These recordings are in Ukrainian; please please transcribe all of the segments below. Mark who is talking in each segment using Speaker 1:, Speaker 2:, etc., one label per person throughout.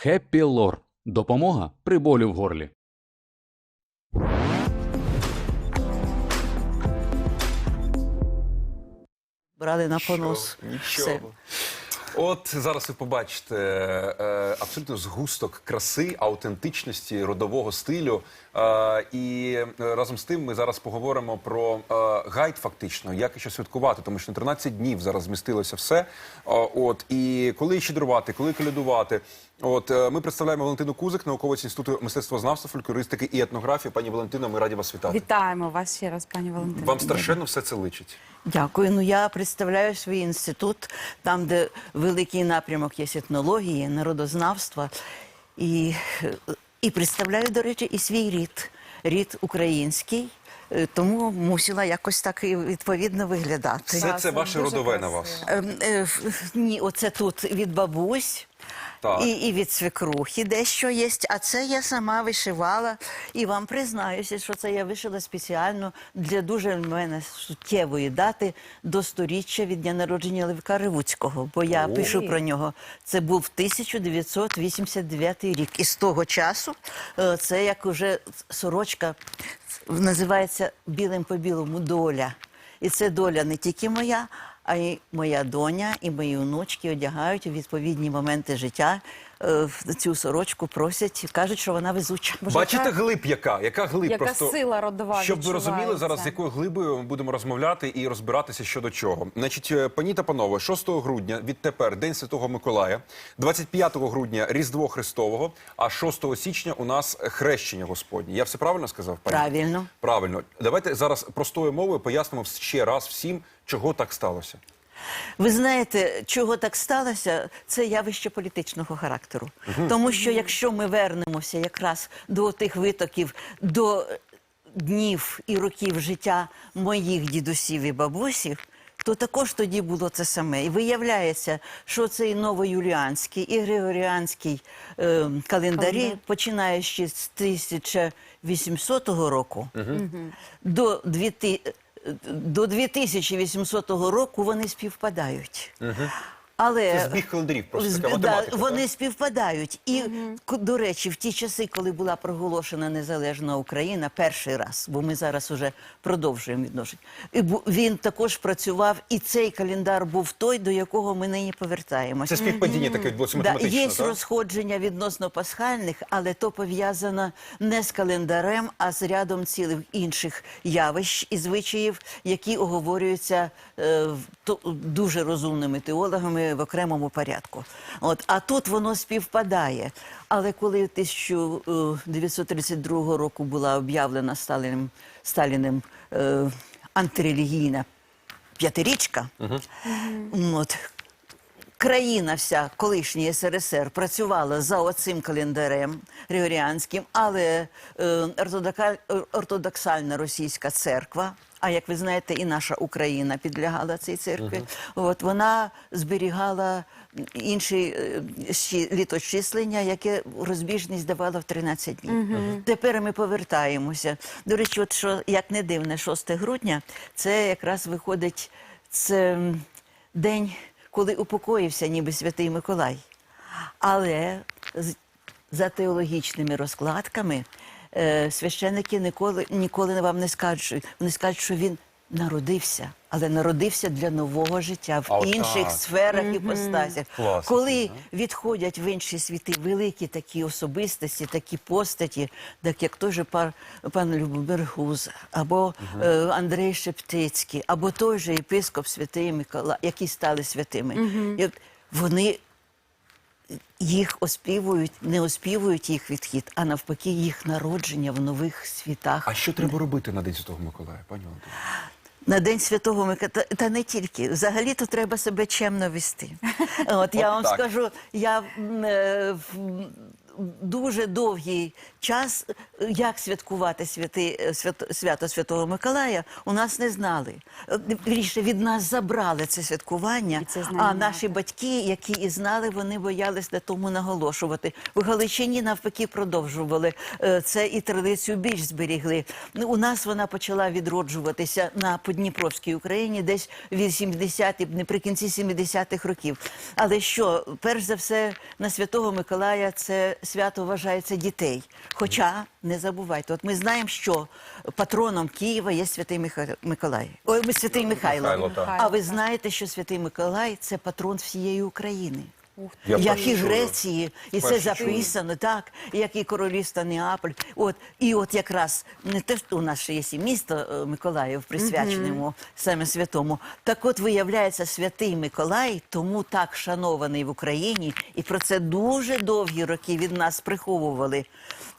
Speaker 1: Хеппі Лор. Допомога при болі в горлі.
Speaker 2: брали на понос. Все.
Speaker 3: От зараз ви побачите е, абсолютно згусток краси, аутентичності, родового стилю. Е, і е, разом з тим ми зараз поговоримо про е, гайд, фактично, як і що святкувати, тому що на 13 днів зараз змістилося все. От і коли щедрувати, коли колядувати. От ми представляємо Валентину Кузик, науковець інституту мистецтвознавства, фольклористики і етнографії. Пані Валентина, ми раді вас вітати.
Speaker 4: Вітаємо вас ще раз, пані Валентина.
Speaker 3: Вам страшенно все це личить.
Speaker 2: Дякую. Ну я представляю свій інститут, там, де великий напрямок є етнології, народознавства, і, і представляю, до речі, і свій рід, рід український. Е, Тому мусила якось так і відповідно виглядати.
Speaker 3: Все це ваше
Speaker 4: дуже
Speaker 3: родове на вас.
Speaker 2: Ем, е, Ні, оце тут від бабусь.
Speaker 3: Так.
Speaker 2: І, і від свекрухи дещо є. А це я сама вишивала. І вам признаюся, що це я вишила спеціально для дуже в мене суттєвої дати до сторіччя від дня народження Левка Ревуцького. Бо я пишу про нього. Це був 1989 рік. І з того часу е, це як уже сорочка називається білим по білому доля. І це доля не тільки моя, а й моя доня і мої онучки одягають у відповідні моменти життя. Е, в Цю сорочку просять, кажуть, що вона везуча.
Speaker 3: Бачите, глиб яка? Яка глиб
Speaker 4: Яка
Speaker 3: просто
Speaker 4: сила родова
Speaker 3: Щоб ви розуміли зараз, з якою глибою ми будемо розмовляти і розбиратися щодо чого. Значить, е, пані та панове, 6 грудня відтепер День Святого Миколая, 25 грудня Різдво Христового, а 6 січня у нас хрещення Господнє. Я все правильно сказав? Пані?
Speaker 2: Правильно.
Speaker 3: Правильно. Давайте зараз простою мовою пояснимо ще раз всім, чого так сталося.
Speaker 2: Ви знаєте, чого так сталося? Це явище політичного характеру. Тому що якщо ми вернемося якраз до тих витоків, до днів і років життя моїх дідусів і бабусів. То також тоді було це саме. І виявляється, що цей новоюліанський і григоріанський е, календарі,
Speaker 4: Календар.
Speaker 2: починаючи з 1800 року до 2000, до 2800 року вони співпадають. Але
Speaker 3: Це збіг календарів, просто така математика,
Speaker 2: вони
Speaker 3: так?
Speaker 2: співпадають. І к- до речі, в ті часи, коли була проголошена незалежна Україна, перший раз, бо ми зараз уже продовжуємо відношення. І бу- він також працював, і цей календар був той, до якого ми нині повертаємося.
Speaker 3: Це співпадіння таке відбулося
Speaker 2: Да,
Speaker 3: математично,
Speaker 2: є
Speaker 3: так?
Speaker 2: розходження відносно пасхальних, але то пов'язано не з календарем, а з рядом цілих інших явищ і звичаїв, які оговорюються е, в- то- дуже розумними теологами в окремому порядку. От, а тут воно співпадає. Але коли 1932 року була об'явлена Сталіним, Сталіним е, антирелігійна п'ятирічка, м, от, країна вся, колишній СРСР, працювала за оцим календарем Григоріанським, але е, е, ортодоксальна російська церква. А як ви знаєте, і наша Україна підлягала цій церкві. От вона зберігала інші е, літочислення, яке розбіжність давала в 13 днів. Тепер ми повертаємося. До речі, от що як не дивне, 6 грудня це якраз виходить це день коли упокоївся ніби святий Миколай. Але за теологічними розкладками е, священники ніколи, ніколи вам не скажуть, вони скажуть, що він народився, але народився для нового життя в
Speaker 3: А от
Speaker 2: інших
Speaker 3: так.
Speaker 2: сферах і постасях.
Speaker 3: Класно,
Speaker 2: Коли відходять в інші світи великі такі особистості, такі постаті, так як той же пан, пан Любомир Гуз, або е, Андрей Шептицький, або той же єпископ Святий Миколай, які стали святими. І от вони їх оспівують, не оспівують їх відхід, а навпаки, їх народження в нових світах.
Speaker 3: А що треба робити на День Святого Миколая, пані Валентина?
Speaker 2: На День Святого Миколая, та, не тільки. Взагалі-то треба себе чемно вести. От я вам
Speaker 3: так.
Speaker 2: скажу, я е, в- дуже довгий час, як святкувати святи, е, свято, свято Святого Миколая, у нас не знали. Е, Вірніше, від нас забрали це святкування,
Speaker 4: це
Speaker 2: а наші батьки, які і знали, вони боялись на тому наголошувати. В Галичині навпаки продовжували е, це і традицію більш зберігли. Ну, У нас вона почала відроджуватися на Подніпровській Україні десь в 80-ті, наприкінці 70-х років. Але що, перш за все, на Святого Миколая це свято вважається дітей. Хоча не забувайте, от ми знаємо, що патроном Києва є святий Миха- Миколай. Ой, ми святий Михайло.
Speaker 3: Михайло.
Speaker 2: А ви знаєте, що святий Миколай це патрон всієї України.
Speaker 3: Я
Speaker 2: як і. Греції, і це записано, так, як і королівство Неаполь. От і от якраз не те, що у нас ще є і місто е, Миколаїв, присвяченому саме святому. Так, от виявляється, святий Миколай, тому так шанований в Україні, і про це дуже довгі роки від нас приховували.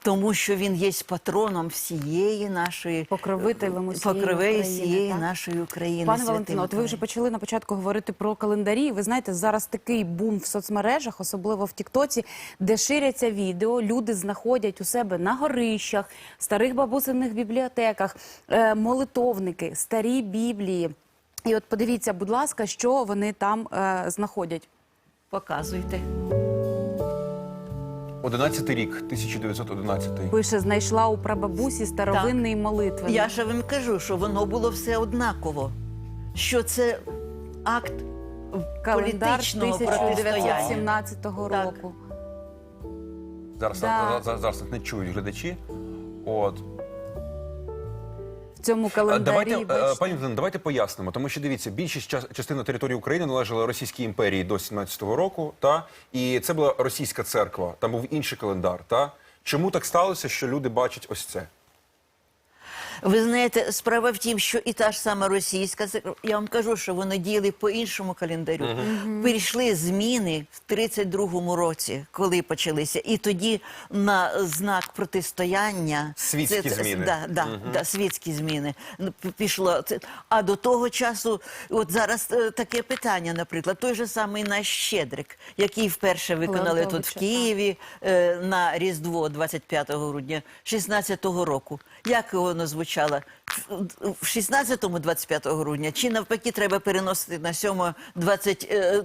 Speaker 2: Тому що він є патроном всієї нашої
Speaker 4: Покровителем України,
Speaker 2: всієї
Speaker 4: так?
Speaker 2: нашої України.
Speaker 4: Пане Валентино, от ви вже почали на початку говорити про календарі. Ви знаєте, зараз такий бум в соцмережах, особливо в Тіктоці, де ширяться відео. Люди знаходять у себе на горищах, старих бабусиних бібліотеках, е, молитовники, старі біблії. І от подивіться, будь ласка, що вони там е, знаходять.
Speaker 2: Показуйте.
Speaker 3: 11 рік, 1911.
Speaker 4: Пише, знайшла у прабабусі старовинний молитвенник.
Speaker 2: Я ж вам кажу, що воно було все однаково. Що це акт
Speaker 4: Календар
Speaker 2: політичного протистояння.
Speaker 4: 1917 року.
Speaker 3: Зараз,
Speaker 4: Да.
Speaker 3: зараз, зараз, зараз не чують глядачі. От.
Speaker 4: В цьому календарі
Speaker 3: Давайте, е,
Speaker 4: бачите,
Speaker 3: пані Антоне, давайте пояснимо, тому що дивіться, більшість час- частина території України належала Російській імперії до 17-го року, та і це була російська церква. Там був інший календар. Та чому так сталося, що люди бачать ось це?
Speaker 2: Ви знаєте, справа в тім, що і та ж сама російська, я вам кажу, що вони діяли по іншому календарю. Перейшли зміни в 32-му році, коли почалися, і тоді на знак протистояння
Speaker 3: Світські зміни.
Speaker 2: Да, да, да, світські зміни Ну, пішло. Це- А до того часу, от зараз е, таке питання, наприклад, той же самий наш Щедрик, який вперше виконали тут в Києві е, на Різдво 25 грудня 16-го року. Як воно звучало? В 16-му 25 грудня чи навпаки треба переносити на 7 20, е,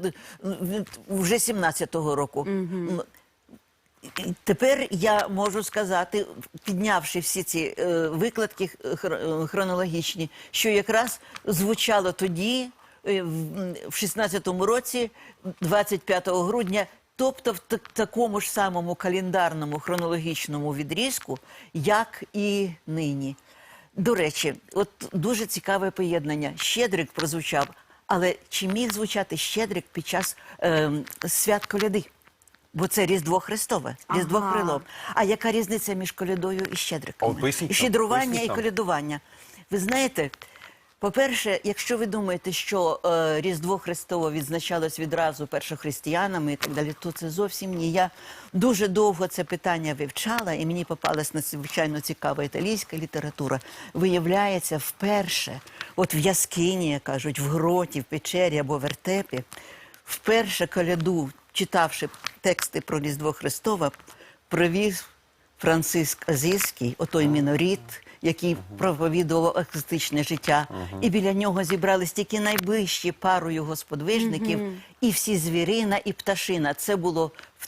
Speaker 2: вже 17-го року? Тепер я можу сказати, піднявши всі ці е, викладки е, хронологічні, що якраз звучало тоді, е, в, 16-му році, 25 грудня, тобто в такому ж самому календарному хронологічному відрізку, як і нині. До речі, от дуже цікаве поєднання. Щедрик прозвучав, але чи міг звучати Щедрик під час е, свят коляди? Бо це Різдво Христове, Різдво
Speaker 4: Ага.
Speaker 2: Хрилом. А яка різниця між колядою і щедриками?
Speaker 3: О, поясніть нам,
Speaker 2: Щедрування
Speaker 3: поясніть
Speaker 2: і колядування. Ви знаєте, по-перше, якщо ви думаєте, що е, Різдво Христово відзначалось відразу першохристиянами і так далі, то це зовсім ні. Я дуже довго це питання вивчала, і мені попалась надзвичайно цікава італійська література. Виявляється, вперше, от в яскині, як кажуть, в гроті, в печері або вертепі, вперше коляду, читавши тексти про Різдво Христове, провів Франциск Азійський, отой міноріт, який проповідував аскетичне життя. І біля нього зібрались тільки найближчі пару його сподвижників, і всі звірина і пташина. Це було в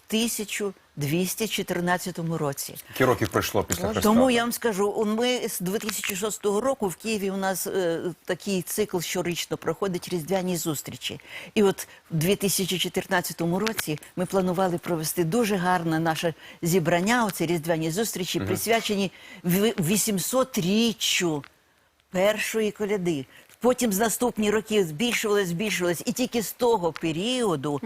Speaker 2: 1214 році.
Speaker 3: Які років пройшло після Христа?
Speaker 2: Тому я вам скажу, ми з 2006 року в Києві у нас е, такий цикл щорічно проходить різдвяні зустрічі. І от в 2014 році ми планували провести дуже гарне наше зібрання. Оце різдвяні зустрічі, присвячені в- 800-річчю першої коляди. Потім з наступні роки збільшувалось, збільшувалось, і тільки з того періоду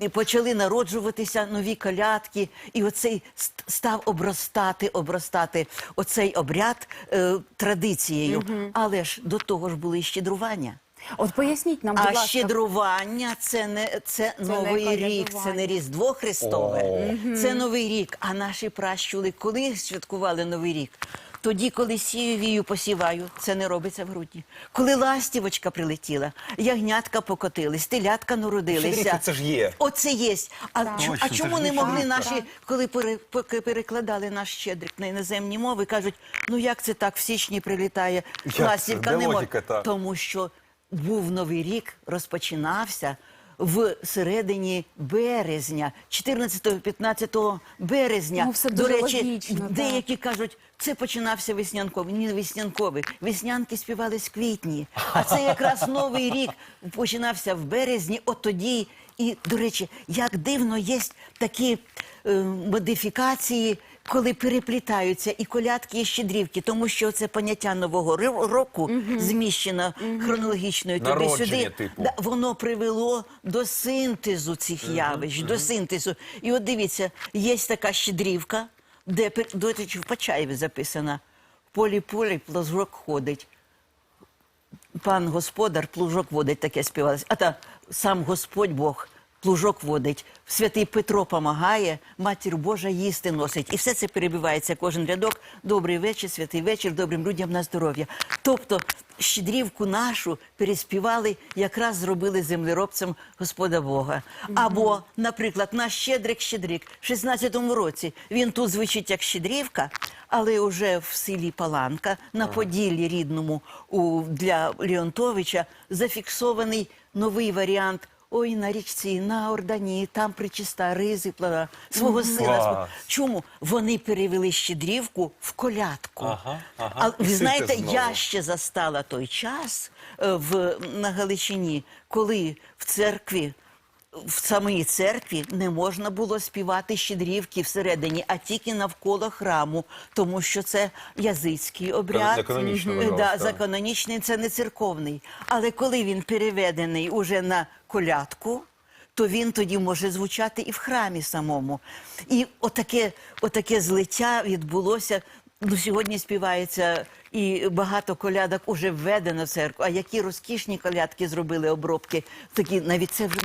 Speaker 2: і почали народжуватися нові колядки, і оцей ст- став обростати, обростати оцей обряд е, традицією. Але ж до того ж були і щедрування.
Speaker 4: От поясніть нам, будь
Speaker 2: А
Speaker 4: ласка,
Speaker 2: щедрування це не це, новий
Speaker 4: не
Speaker 2: рік, це не. Різдво Христове, це новий рік. А наші пращули коли святкували новий рік? Тоді, коли сію вію посіваю, це не робиться в грудні. Коли ластівочка прилетіла, ягнятка покотились, телятка народилися.
Speaker 3: Це ж є.
Speaker 2: Оце є. А, чу-
Speaker 3: Точно,
Speaker 2: а
Speaker 3: це
Speaker 2: чому
Speaker 3: ж
Speaker 2: не могли
Speaker 3: щедрівка.
Speaker 2: наші, коли пере- поки перекладали наш щедрик на іноземні мови, кажуть, ну як це так в січні прилітає
Speaker 3: Як це?
Speaker 2: ластівка
Speaker 3: Де
Speaker 2: не може.
Speaker 3: логіка та?
Speaker 2: Тому що був новий рік, розпочинався. В середині березня, 14-15 березня.
Speaker 4: Ну, все
Speaker 2: До речі,
Speaker 4: логічно, так.
Speaker 2: деякі кажуть, це починався веснянковий. Ні, веснянковий. Веснянки співали з квітні. А це якраз новий рік починався в березні. От тоді. І, до речі, як дивно є такі е, модифікації, коли переплітаються і колядки, і щедрівки, тому що це поняття нового року зміщено хронологічною
Speaker 3: Народження,
Speaker 2: туди-сюди.
Speaker 3: типу.
Speaker 2: Да, воно привело до синтезу цих явищ, до синтезу. І от дивіться, є така щедрівка, де пер- до речі, в Почаєві записана. В полі полі плужок ходить. Пан господар плужок водить, таке співалось. А та сам Господь Бог плужок водить. Святий Петро помагає, матір Божа їсти носить. І все це перебивається кожен рядок. Добрий вечір, святий вечір, добрим людям на здоров'я. Тобто щедрівку нашу переспівали, якраз зробили землеробцем Господа Бога. Або, наприклад, наш щедрик щедрик в 16-му році він тут звучить як щедрівка, але вже в селі Паланка на Поділлі рідному у, для Леонтовича зафіксований новий варіант. Ой, на річці, на Ордані, там причиста ризи плела свого сина.
Speaker 3: Свого...
Speaker 2: Чому вони перевели щедрівку в колядку?
Speaker 3: Ага, ага.
Speaker 2: А ви знаєте,
Speaker 3: знову.
Speaker 2: я ще застала той час е, в на Галичині, коли в церкві. В самій церкві не можна було співати щедрівки всередині, а тільки навколо храму, тому що це язицький обряд.
Speaker 3: Вважалось,
Speaker 2: да,
Speaker 3: так.
Speaker 2: заканонічний, це не церковний. Але коли він переведений уже на колядку, то він тоді може звучати і в храмі самому. І отаке, отаке злиття відбулося. Ну, сьогодні співається і багато колядок уже введено в церкву. А які розкішні колядки зробили обробки? Такі навіть це вже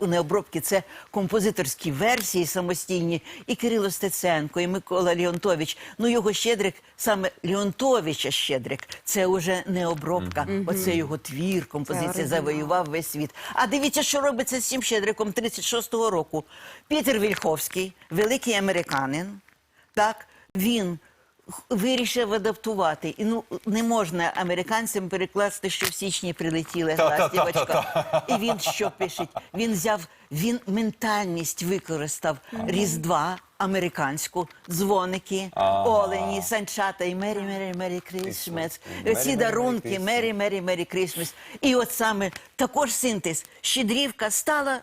Speaker 2: не обробки, це композиторські версії самостійні. І Кирило Стеценко, і Микола Леонтович. Ну його щедрик, саме Леонтовича щедрик, це вже не обробка. Оце його твір, композиція завоював весь світ. А дивіться, що робиться з цим щедриком 36-го року. Пітер Вільховський, великий американин, так, він вирішив адаптувати. І ну не можна американцям перекласти, що в січні прилетіла ластівочка. І він що пише? Він взяв, він ментальність використав Різдва американську, дзвоники, олені, санчата і Мері, Мері, Мері Крісмес. Ці
Speaker 3: Мері,
Speaker 2: дарунки, Мері, Мері, Мері Крісмес. І от саме також синтез. Щедрівка стала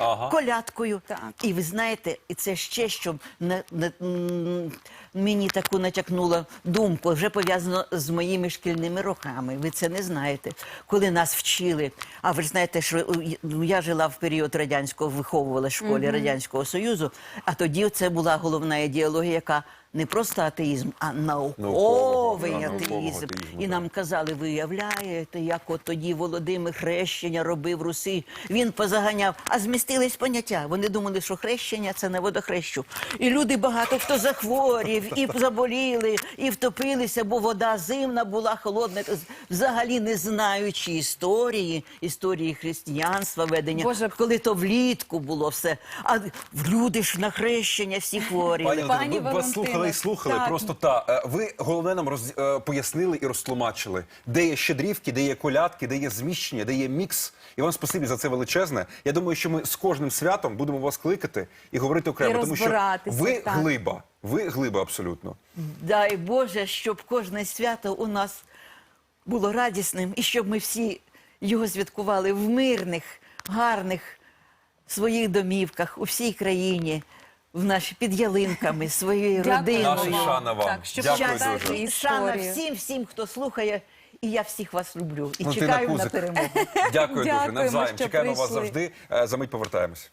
Speaker 3: Ага.
Speaker 2: колядкою.
Speaker 4: Так.
Speaker 2: І ви знаєте, і це ще що на, м, мені таку натякнуло думку, вже пов'язано з моїми шкільними роками. Ви це не знаєте. Коли нас вчили, а ви знаєте, що ну, я жила в період радянського, виховувала в школі Радянського Союзу, а тоді це була головна ідеологія, яка не просто атеїзм, а науковий
Speaker 3: да,
Speaker 2: атеїзм. І нам казали, виявляєте, як от тоді Володимир хрещення робив Руси. Він позаганяв, а змістились поняття. Вони думали, що хрещення це на водохрещу. І люди багато хто захворів, і заболіли, і втопилися, бо вода зимна була холодна, взагалі не знаючи історії, історії християнства, ведення,
Speaker 4: Боже.
Speaker 2: коли то влітку було все. А люди ж на хрещення всі хворі.
Speaker 3: Пані,
Speaker 4: Пані
Speaker 3: ви вас слухали і слухали.
Speaker 4: так.
Speaker 3: Просто та е, ви головне нам роз, е, пояснили і розтлумачили, де є щедрівки, де є колядки, де є зміщення, де є мікс. І вам спасибі за це величезне. Я думаю, що ми з кожним святом будемо вас кликати і говорити окремо,
Speaker 4: І
Speaker 3: тому що
Speaker 4: розбиратися,
Speaker 3: ви
Speaker 4: так.
Speaker 3: глиба. Ви глиба абсолютно.
Speaker 2: Дай Боже, щоб кожне свято у нас було радісним і щоб ми всі його святкували в мирних, гарних своїх домівках у всій країні, в наші під ялинками, своєю
Speaker 4: Дякую
Speaker 2: родиною.
Speaker 3: Наша
Speaker 4: вам.
Speaker 3: шана вам.
Speaker 4: Так, щоб
Speaker 3: Дякую
Speaker 4: пам'ятаєте
Speaker 3: дуже.
Speaker 4: і
Speaker 2: Шана
Speaker 4: історію.
Speaker 2: всім, всім, хто слухає, і я всіх вас люблю. І
Speaker 3: Валентина
Speaker 2: чекаю на
Speaker 3: Кузик.
Speaker 2: перемогу.
Speaker 3: Дякую дуже.
Speaker 4: Дякуємо,
Speaker 3: Навзаєм.
Speaker 4: що
Speaker 3: Чекаємо вас
Speaker 4: прийшли.
Speaker 3: завжди. Е, За мить повертаємось.